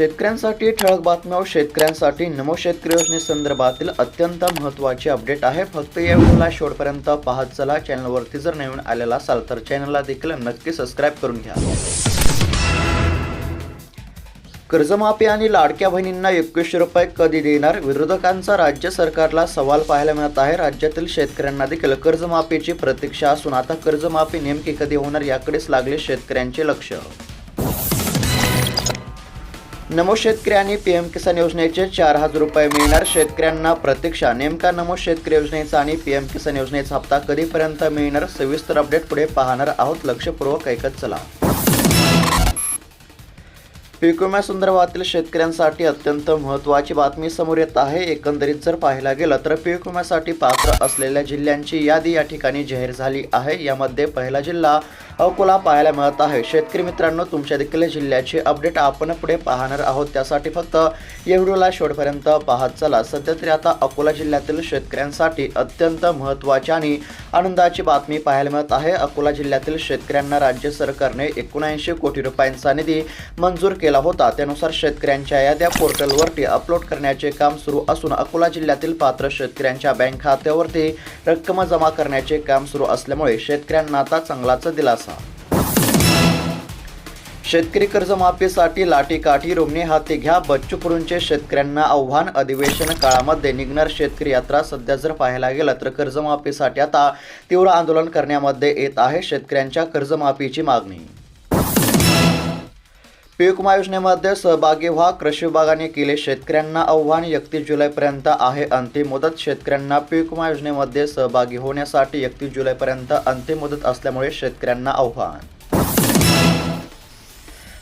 शेतकऱ्यांसाठी ठळक बातम्या शेतकऱ्यांसाठी नमो शेतकरी योजनेसंदर्भातील अत्यंत महत्त्वाचे अपडेट आहे. फक्त या व्हिडिओला शेवटपर्यंत पाहत चला. चॅनलवरती जर नवीन आलेला असाल तर चॅनलला देखील नक्की सबस्क्राईब करून घ्या. कर्जमाफी आणि लाडक्या बहिणींना एकवीसशे रुपये कधी देणार? विरोधकांचा राज्य सरकारला सवाल पाहायला मिळत आहे. राज्यातील शेतकऱ्यांना देखील कर्जमाफीची प्रतीक्षा असून आता कर्जमाफी नेमकी कधी होणार याकडेच लागले शेतकऱ्यांचे लक्ष. नमो शेतकरी आणि पी एम किसान योजनेचे चार हजार रुपये मिळणार. शेतकऱ्यांना प्रतीक्षा नेमका नमो शेतकरी योजनेचा आणि पी एम किसान योजनेचा हप्ता कधीपर्यंत मिळणार? सविस्तर अपडेट पुढे पाहणार आहोत. लक्षपूर्वक ऐकत चला. पीक विम्यासंदर्भातील शेतकऱ्यांसाठी अत्यंत महत्त्वाची बातमी समोर येत आहे. एकंदरीत जर पाहायला गेलं तर पीक विम्यासाठी पात्र असलेल्या जिल्ह्यांची यादी या ठिकाणी जाहीर झाली आहे. यामध्ये पहिला जिल्हा अकोला पाहायला मिळत आहे. शेतकरी मित्रांनो तुमच्या देखील जिल्ह्याची अपडेट आपण पुढे पाहणार आहोत. त्यासाठी फक्त या व्हिडिओला शेवटपर्यंत पाहत चला. सध्या तरी आता अकोला जिल्ह्यातील शेतकऱ्यांसाठी अत्यंत महत्त्वाची आणि आनंदाची बातमी पाहायला मिळत आहे. अकोला जिल्ह्यातील शेतकऱ्यांना राज्य सरकारने एकोणऐंशी कोटी रुपयांचा निधी मंजूर केला होता. त्यानुसार शेतकऱ्यांच्या याद्या पोर्टलवरती अपलोड करण्याचे काम सुरू असून अकोला जिल्ह्यातील पात्र शेतकऱ्यांच्या बँक खात्यावरती रक्कम जमा करण्याचे काम सुरू असल्यामुळे शेतकऱ्यांना आता चांगलाच दिलासा. शेतकरी कर्जमाफीसाठी लाठीकाठी रोमणी हाती घ्या बच्चू कडूंचे शेतकऱ्यांना आव्हान. अधिवेशन काळामध्ये निघणार शेतकरी यात्रा सध्या जर पाहायला गेलं तर कर्जमाफीसाठी आता तीव्र आंदोलन करण्यामध्ये येत आहे शेतकऱ्यांच्या कर्जमाफीची मागणी. पीक विमा योजनेमध्ये सहभागी व्हा. कृषी विभागाने केले शेतकऱ्यांना आव्हान. एकतीस जुलैपर्यंत आहे अंतिम मुदत. शेतकऱ्यांना पीक विमा योजनेमध्ये सहभागी होण्यासाठी एकतीस जुलैपर्यंत अंतिम मुदत असल्यामुळे शेतकऱ्यांना आव्हान.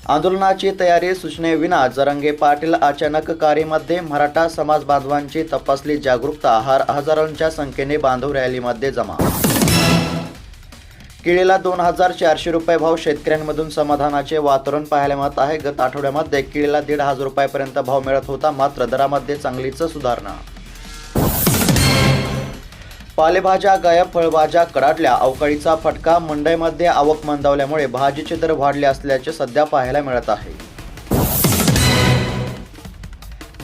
आंदोलनाची तयारी सूचनेविना जरंगे पाटील अचानक कारीमध्ये मराठा समाज बांधवांची तपासली जागरूकता. हार हजारोंच्या संख्येने बांधव रॅलीमध्ये जमा केळीला दोन हजार चारशे रुपये भाव शेतकऱ्यांमधून समाधानाचे वातावरण पाहायला मिळत आहे. गत आठवड्यामध्ये केळीला दीड हजार रुपयापर्यंत भाव मिळत होता. मात्र दरामध्ये चांगलीच सुधारणा. पालेभाज्या गायब फळभाज्या कडाडल्या. अवकाळीचा फटका मंडईमध्ये आवक मंदावल्यामुळे भाजीचे दर वाढले असल्याचे सध्या पाहायला मिळत आहे.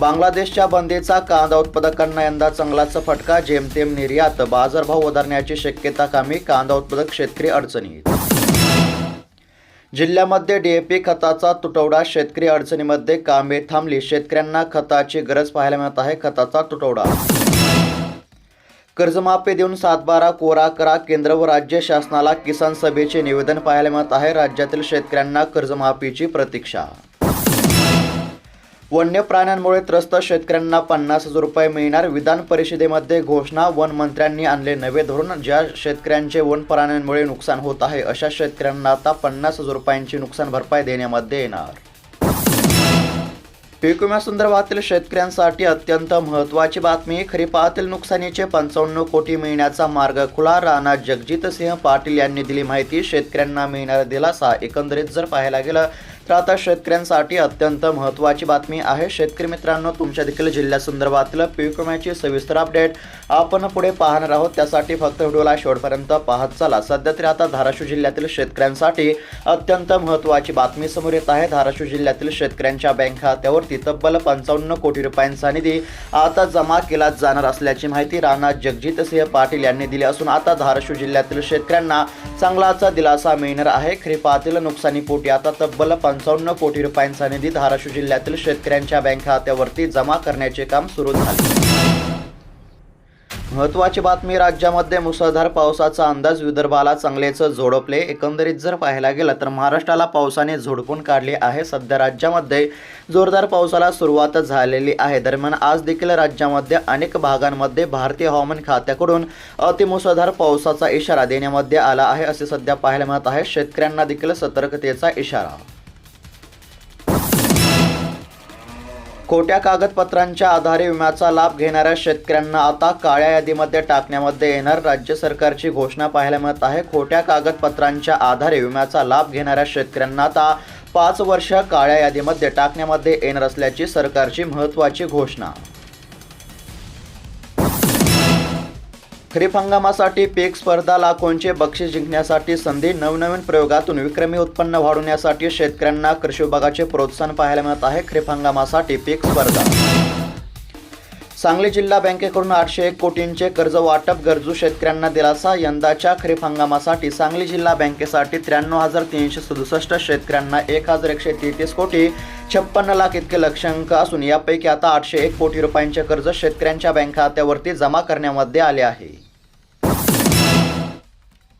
बांगलादेशच्या बंदीचा कांदा उत्पादकांना यंदा चांगलाच फटका जेमतेम निर्यात बाजारभाव वधारण्याची शक्यता कामी कांदा उत्पादक शेतकरी अडचणीत. जिल्ह्यामध्ये डीएपी खताचा तुटवडा शेतकरी अडचणीमध्ये कामे थांबली शेतकऱ्यांना खताची गरज पाहायला मिळत आहे खताचा तुटवडा. कर्जमाफी देऊन सातबारा कोरा करा केंद्र व राज्य शासनाला किसान सभेचे निवेदन पाहायला मिळत आहे राज्यातील शेतकऱ्यांना कर्जमाफीची प्रतीक्षा. वन्य प्राण्यांमुळे त्रस्त शेतकऱ्यांना पन्नास हजार रुपये मिळणार. विधान परिषदेमध्ये घोषणा वन मंत्र्यांनी आणले नवे धोरण ज्या शेतकऱ्यांचे वन प्राण्यांमुळे नुकसान होत आहे अशा शेतकऱ्यांना आता पन्नास हजार रुपयांची नुकसान भरपाई देण्यामध्ये येणार. पीक विम्यासंदर्भातील शेतकऱ्यांसाठी अत्यंत महत्त्वाची बातमी. खरीपातील नुकसानीचे पंचावन्न कोटी मिळण्याचा मार्ग खुला. राणा जगजितसिंह पाटील यांनी दिली माहिती. शेतकऱ्यांना मिळणारा दिलासा एकंदरीत जर पाहायला गेलं तर आता शेतकऱ्यांसाठी अत्यंत महत्त्वाची बातमी आहे. शेतकरी मित्रांनो तुमच्या देखील जिल्ह्यासंदर्भातील पीक विम्याची सविस्तर अपडेट आपण पुढे पाहणार आहोत. त्यासाठी फक्त व्हिडिओला शेवटपर्यंत पाहत चला. सध्या तरी आता धाराशिव जिल्ह्यातील शेतकऱ्यांसाठी अत्यंत महत्त्वाची बातमी समोर येत आहे. धाराशिव जिल्ह्यातील शेतकऱ्यांच्या बँक खात्यावरती तब्बल पंचावन्न कोटी रुपयांचा निधी आता जमा केला जाणार असल्याची माहिती राणा जगजितसिंह पाटील यांनी दिली असून आता धाराशिव जिल्ह्यातील शेतकऱ्यांना चांगलाचा दिलासा मिळणार आहे. खरीपातील नुकसानीपोटी आता तब्बल पंचावन्न कोटी रुपयांचा निधी धाराशिव जिल्ह्यातील शेतकऱ्यांच्या बँक खात्यावरती जमा करण्याचे काम सुरू झाले. महत्त्वाची बातमी राज्यामध्ये मुसळधार पावसाचा अंदाज विदर्भाला चांगलेच झोडपले. एकंदरीत जर पाहायला गेलं तर महाराष्ट्राला पावसाने झोडपून काढले आहे. सध्या राज्यामध्ये जोरदार पावसाला सुरुवात झालेली आहे. दरम्यान आज देखील राज्यामध्ये अनेक भागांमध्ये भारतीय हवामान खात्याकडून अतिमुसळधार पावसाचा इशारा देण्यामध्ये आला आहे असे सध्या पाहायला मिळत आहे. शेतकऱ्यांना देखील सतर्कतेचा इशारा. खोट्या कागदपत्रांच्या आधारे विम्याचा लाभ घेणाऱ्या शेतकऱ्यांना आता काळ्या यादीमध्ये टाकण्यामध्ये येणार राज्य सरकारची घोषणा पाहायला मिळत आहे. खोट्या कागदपत्रांच्या आधारे विम्याचा लाभ घेणाऱ्या शेतकऱ्यांना आता पाच वर्ष काळ्या यादीमध्ये टाकण्यामध्ये येणार असल्याची सरकारची महत्त्वाची घोषणा. खरीप हंगामासाठी पीक स्पर्धा लाखोंचे बक्षीस जिंकण्यासाठी संधी? नवनवीन प्रयोगातून विक्रमी उत्पन्न वाढवण्यासाठी शेतकऱ्यांना कृषी विभागाचे प्रोत्साहन पाहायला मिळत आहे. खरीप हंगामासाठी पीक स्पर्धा सांगली जिल्हा बँकेकडून आठशे एक कोटींचे कर्ज वाटप गरजू शेतकऱ्यांना दिलासा. यंदाच्या खरीप हंगामासाठी सांगली जिल्हा बँकेसाठी त्र्याण्णव हजार तीनशे सदुसष्ट शेतकऱ्यांना एक हजार एकशे तेहतीस कोटी छप्पन्न लाख इतके लक्षांक असून यापैकी आता आठशे एक कोटी रुपयांचे कर्ज शेतकऱ्यांच्या बँक खात्यावरती जमा करण्यामध्ये आले आहे.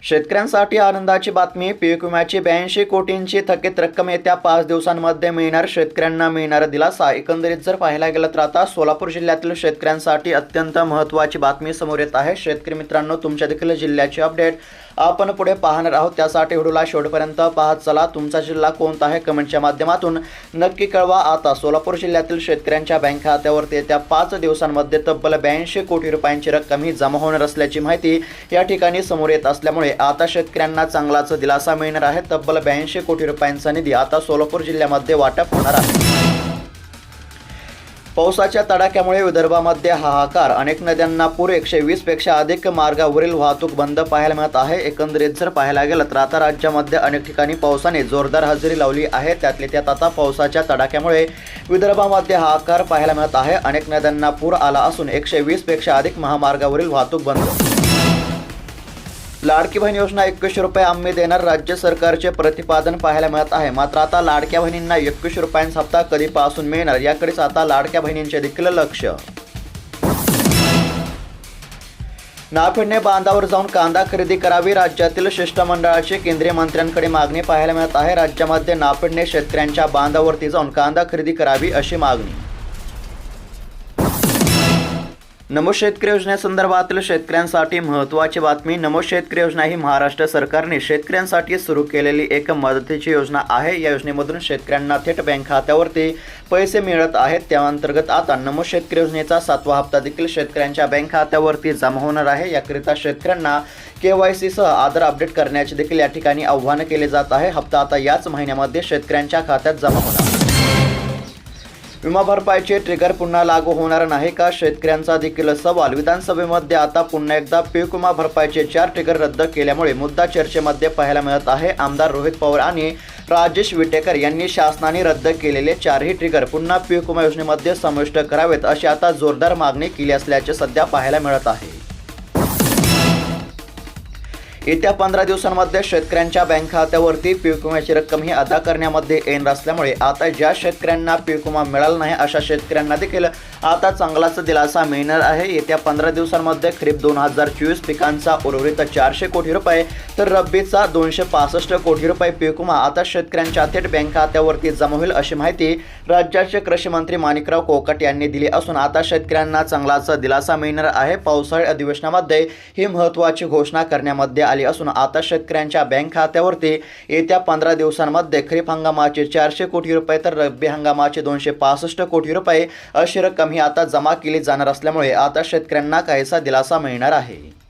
शेतकऱ्यांसाठी आनंदाची बातमी पीक विम्याची ब्याऐंशी कोटींची थकीत रक्कम येत्या पाच दिवसांमध्ये मिळणार शेतकऱ्यांना मिळणारा दिलासा. एकंदरीत जर पाहायला गेलं तर आता सोलापूर जिल्ह्यातील शेतकऱ्यांसाठी अत्यंत महत्त्वाची बातमी समोर येत आहे. शेतकरी मित्रांनो तुमच्या देखील जिल्ह्याची अपडेट. आपण पुढे पाहणार आहोत. त्यासाठी व्हिडिओला शेवटपर्यंत पाहत चला. तुमचा जिल्हा कोणता आहे? कमेंटच्या माध्यमातून नक्की कळवा. आता सोलापूर जिल्ह्यातील शेतकऱ्यांच्या बँक खात्यावरती येत्या पाच दिवसांमध्ये तब्बल ब्याऐंशी कोटी रुपयांची रक्कम ही जमा होणार असल्याची माहिती या ठिकाणी समोर येत असल्यामुळे आता शेतकऱ्यांना चांगलाच दिलासा मिळणार आहे. तब्बल ब्याऐंशी कोटी रुपयांचा निधी आता सोलापूर जिल्ह्यामध्ये वाटप होणार आहे. पावसाच्या तडाख्यामुळे विदर्भामध्ये हाहाकार. अनेक नद्यांना पूर एकशे वीसपेक्षा अधिक मार्गावरील वाहतूक बंद पाहायला मिळत आहे. एकंदरीत जर पाहायला गेलं तर आता राज्यामध्ये अनेक ठिकाणी पावसाने जोरदार हजेरी लावली आहे. त्यातले त्यात आता पावसाच्या तडाख्यामुळे विदर्भामध्ये हाहाकार पाहायला मिळत आहे. अनेक नद्यांना पूर आला असून एकशे वीसपेक्षा अधिक महामार्गावरील वाहतूक बंद लाडकी बहीण योजना एकवीसशे रुपये आम्ही देणार. राज्य सरकारचे प्रतिपादन पाहायला मिळत आहे. मात्र आता लाडक्या बहिणींना एकवीसशे रुपयांचा हप्ता कधीपासून मिळणार? याकडेच आता लाडक्या बहिणींचे देखील लक्ष. नाफेडने बांधावर जाऊन कांदा खरेदी करावी. राज्यातील शिष्टमंडळाची केंद्रीय मंत्र्यांकडे मागणी पाहायला मिळत आहे. राज्यामध्ये नाफेडने शेतकऱ्यांच्या बांधावरती जाऊन कांदा खरेदी करावी अशी मागणी. नमो शेतकरी योजनेसंदर्भातील शेतकऱ्यांसाठी महत्त्वाची बातमी नमो शेतकरी योजना ही महाराष्ट्र सरकारने शेतकऱ्यांसाठी सुरू केलेली एक मदतीची योजना आहे. या योजनेमधून शेतकऱ्यांना थेट बँक खात्यावरती पैसे मिळत आहेत. त्याअंतर्गत आता नमो शेतकरी योजनेचा सातवा हप्ता देखील शेतकऱ्यांच्या बँक खात्यावरती जमा होणार आहे. याकरिता शेतकऱ्यांना के वाय सीसह आधार अपडेट करण्याचे देखील या ठिकाणी आव्हान केले जात आहे. हप्ता आता याच महिन्यामध्ये शेतकऱ्यांच्या खात्यात जमा होणार. विमा भरपाईचे ट्रिगर पुन्हा लागू होणार नाही का? शेतकऱ्यांचा देखील सवाल. विधानसभेमध्ये आता पुन्हा एकदा पीक विमा भरपाईचे चार ट्रिगर रद्द केल्यामुळे मुद्दा चर्चेमध्ये पाहायला मिळत आहे. आमदार रोहित पवार आणि राजेश विटेकर यांनी शासनाने रद्द केलेले चारही ट्रिगर पुन्हा पीक विमा योजनेमध्ये समाविष्ट करावेत अशी आता जोरदार मागणी केली असल्याचे सध्या पाहायला मिळत आहे. येत्या पंधरा दिवसांमध्ये शेतकऱ्यांच्या बँक खात्यावरती पीक विम्याची रक्कम ही अदा करण्यामध्ये येणार असल्यामुळे आता ज्या शेतकऱ्यांना पीक विमा मिळाला नाही अशा शेतकऱ्यांना देखील आता चांगलाच दिलासा मिळणार आहे. येत्या पंधरा दिवसांमध्ये खरीप दोन हजार चोवीस पिकांचा उर्वरित चारशे कोटी रुपये तर रब्बीचा दोनशे पासष्ट कोटी रुपये पिकुमा आता शेतकऱ्यांच्या थेट बँक खात्यावरती जमा होईल अशी माहिती राज्याचे कृषी मंत्री माणिकराव कोकट यांनी दिली असून आता शेतकऱ्यांना चांगलाच दिलासा मिळणार आहे. पावसाळी अधिवेशनामध्ये ही महत्त्वाची घोषणा करण्यामध्ये आली असून आता शेतकऱ्यांच्या बँक खात्यावरती येत्या पंधरा दिवसांमध्ये खरीप हंगामाचे चारशे कोटी रुपये तर रब्बी हंगामाचे दोनशे पासष्ट कोटी रुपये अशी रक्कम ही आता जमा केले जाणार असल्यामुळे आता शेतकऱ्यांना काहीसा दिलासा मिळणार आहे.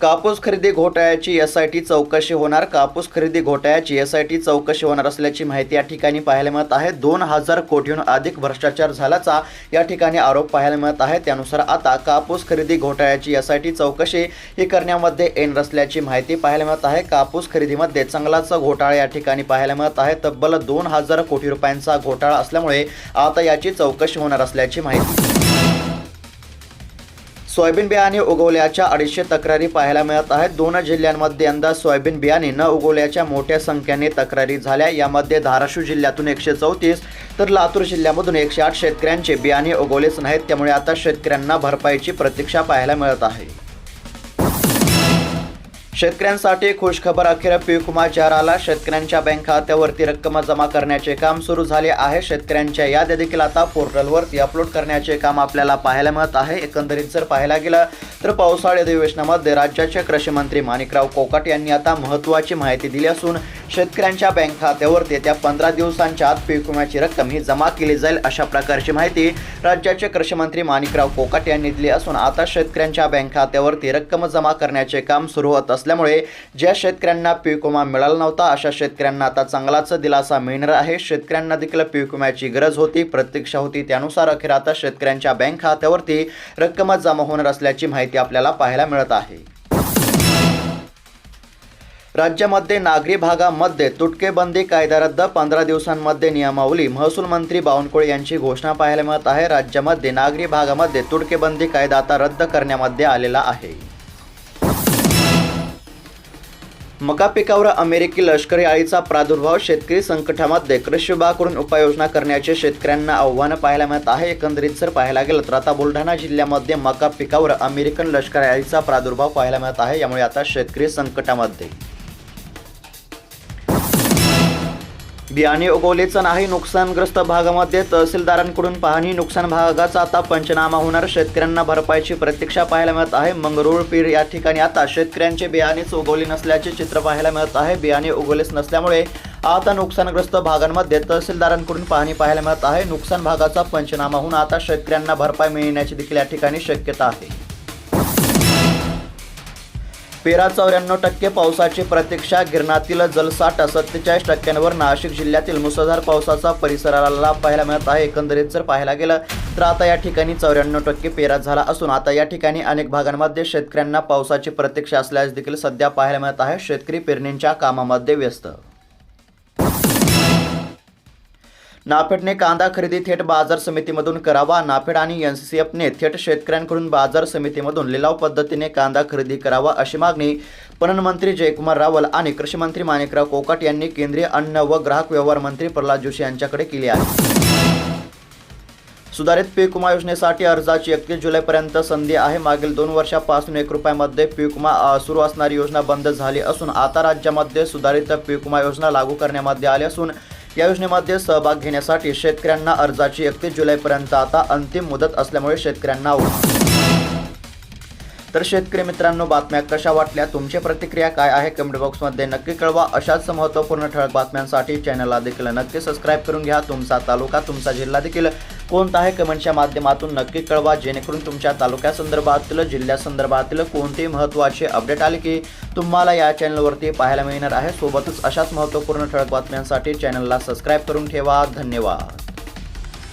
कापूस खरेदी घोटाळ्याची एस आय टी चौकशी होणार. कापूस खरेदी घोटाळ्याची एस आय टी चौकशी होणार असल्याची माहिती या ठिकाणी पाहायला मिळत आहे. दोन हजार कोटीहून अधिक भ्रष्टाचार झाल्याचा या ठिकाणी आरोप पाहायला मिळत आहे. त्यानुसार आता कापूस खरेदी घोटाळ्याची एस आय टी चौकशी ही करण्यामध्ये येणार असल्याची माहिती पाहायला मिळत आहे. कापूस खरेदीमध्ये चांगलाच घोटाळा या ठिकाणी पाहायला मिळत आहे. तब्बल दोन हजार कोटी रुपयांचा घोटाळा असल्यामुळे आता याची चौकशी होणार असल्याची माहिती सोयाबीन बियाणे उगवल्याच्या अडीचशे तक्रारी पाहायला मिळत आहेत. दोन जिल्ह्यांमध्ये यंदा सोयाबीन बियाणे न उगवल्याच्या मोठ्या संख्येने तक्रारी झाल्या. यामध्ये धाराशिव जिल्ह्यातून एकशे चौतीस तर लातूर जिल्ह्यामधून एकशे आठ शेतकऱ्यांचे बियाणे उगवलेच नाहीत. त्यामुळे आता शेतकऱ्यांना भरपाईची प्रतीक्षा पाहायला मिळत आहे. शेतकऱ्यांसाठी खुशखबर अखेर पीकुमा विमा आला शेतकऱ्यांच्या बँक खात्यावरती रक्कम जमा करण्याचे काम सुरू झाले आहे. शेतकऱ्यांच्या याद्या देखील आता पोर्टलवरती अपलोड करण्याचे काम आपल्याला पाहायला मिळत आहे. एकंदरीत जर पाहायला गेलं तर पावसाळी अधिवेशनामध्ये राज्याचे कृषी मंत्री माणिकराव कोकाट यांनी आता महत्त्वाची माहिती दिली असून शेतकऱ्यांच्या बँक खात्यावरती येत्या पंधरा दिवसांच्या आत पीक विम्याची रक्कम ही जमा केली जाईल अशा प्रकारची माहिती राज्याचे कृषी मंत्री माणिकराव कोकाटे यांनी दिली असून आता शेतकऱ्यांच्या बँक खात्यावरती रक्कम जमा करण्याचे काम सुरू होत असल्यामुळे ज्या शेतकऱ्यांना पीक विमा मिळाला नव्हता अशा शेतकऱ्यांना आता चांगलाच दिलासा मिळणार आहे. शेतकऱ्यांना देखील पीक विम्याची गरज होती प्रतीक्षा होती. त्यानुसार अखेर आता शेतकऱ्यांच्या बँक खात्यावरती रक्कम जमा होणार असल्याची माहिती आपल्याला पाहायला मिळत आहे. राज्यामध्ये नागरी भागामध्ये तुटकेबंदी कायदा रद्द पंधरा दिवसांमध्ये नियमावली. महसूल मंत्री बावनकुळे यांची घोषणा पाहायला मिळत आहे. राज्यामध्ये नागरी भागामध्ये तुटकेबंदी कायदा आता रद्द करण्यामध्ये आलेला आहे. मका पिकावर अमेरिकी लष्करी आळीचा प्रादुर्भाव शेतकरी संकटामध्ये कृषी विभागाकडून उपाययोजना करण्याचे शेतकऱ्यांना आव्हानं पाहायला मिळत आहे. एकंदरीत जर पाहायला गेलं तर आता बुलढाणा जिल्ह्यामध्ये मका पिकावर अमेरिकन लष्करी आळीचा प्रादुर्भाव पाहायला मिळत आहे. यामुळे आता शेतकरी संकटामध्ये बियाणे उगवलेचं नाही नुकसानग्रस्त भागामध्ये तहसीलदारांकडून पाहणी. नुकसान भागाचा आता पंचनामा होणार. शेतकऱ्यांना भरपाईची प्रतीक्षा पाहायला मिळत आहे. मंगरुळपीर या ठिकाणी आता शेतकऱ्यांचे बियाणेच उगवले नसल्याचे चित्र पाहायला मिळत आहे. बियाणे उगवलेच नसल्यामुळे आता नुकसानग्रस्त भागांमध्ये तहसीलदारांकडून पाहणी पाहायला मिळत आहे. नुकसान भागाचा पंचनामा होऊन आता शेतकऱ्यांना भरपाई मिळण्याची देखील या ठिकाणी शक्यता आहे. पेरा चौऱ्याण्णव टक्के पावसाची प्रतीक्षा गिरणातील जलसाठा सत्तेचाळीस टक्क्यांवर नाशिक जिल्ह्यातील मुसळधार पावसाचा परिसराला पाहायला मिळत आहे. एकंदरीत जर पाहायला गेलं तर आता या ठिकाणी चौऱ्याण्णव टक्के पेरा झाला असून आता या ठिकाणी अनेक भागांमध्ये शेतकऱ्यांना पावसाची प्रतीक्षा असल्यास देखील सध्या पाहायला मिळत आहे. शेतकरी पेरणींच्या कामामध्ये व्यस्त नाफेडने कांदा खरेदी थेट बाजार समितीमधून करावा. नाफेड आणि एन सी एफने थेट शेतकऱ्यांकडून बाजार समितीमधून लिलाव पद्धतीने कांदा खरेदी करावा अशी मागणी पणन मंत्री जयकुमार रावल आणि कृषी मंत्री माणिकराव कोकाट यांनी केंद्रीय अन्न व ग्राहक व्यवहार मंत्री प्रल्हाद जोशी यांच्याकडे केली आहे. सुधारित पीक विमा योजनेसाठी अर्जाची एकतीस जुलैपर्यंत संधी आहे. मागील दोन वर्षापासून एक रुपयामध्ये पीक विमा सुरू असणारी योजना बंद झाली असून आता राज्यामध्ये सुधारित पीक विमा योजना लागू करण्यामध्ये आली असून या योजनेमध्ये सहभाग घेण्यासाठी शेतकऱ्यांना अर्जाची एकतीस जुलैपर्यंत आता अंतिम मुदत असल्यामुळे शेतकऱ्यांना आव्हान. तर शेतकरी मित्रांनो बातम्या कशा वाटल्या? तुमची प्रतिक्रिया काय आहे? कमेंट बॉक्समध्ये नक्की कळवा. अशाच महत्त्वपूर्ण ठळक बातम्यांसाठी चॅनलला देखील नक्की सबस्क्राईब करून घ्या. तुमचा तालुका तुमचा जिल्हा देखील कोणता आहे कमेंटच्या माध्यमातून नक्की कळवा. जेणेकरून तुमच्या तालुक्यासंदर्भातील जिल्ह्यासंदर्भातील कोणतेही महत्त्वाचे अपडेट आले की तुम्हाला या चॅनलवरती पाहायला मिळणार आहे. सोबतच अशाच महत्त्वपूर्ण ठळक बातम्यांसाठी चॅनलला सबस्क्राईब करून ठेवा. धन्यवाद.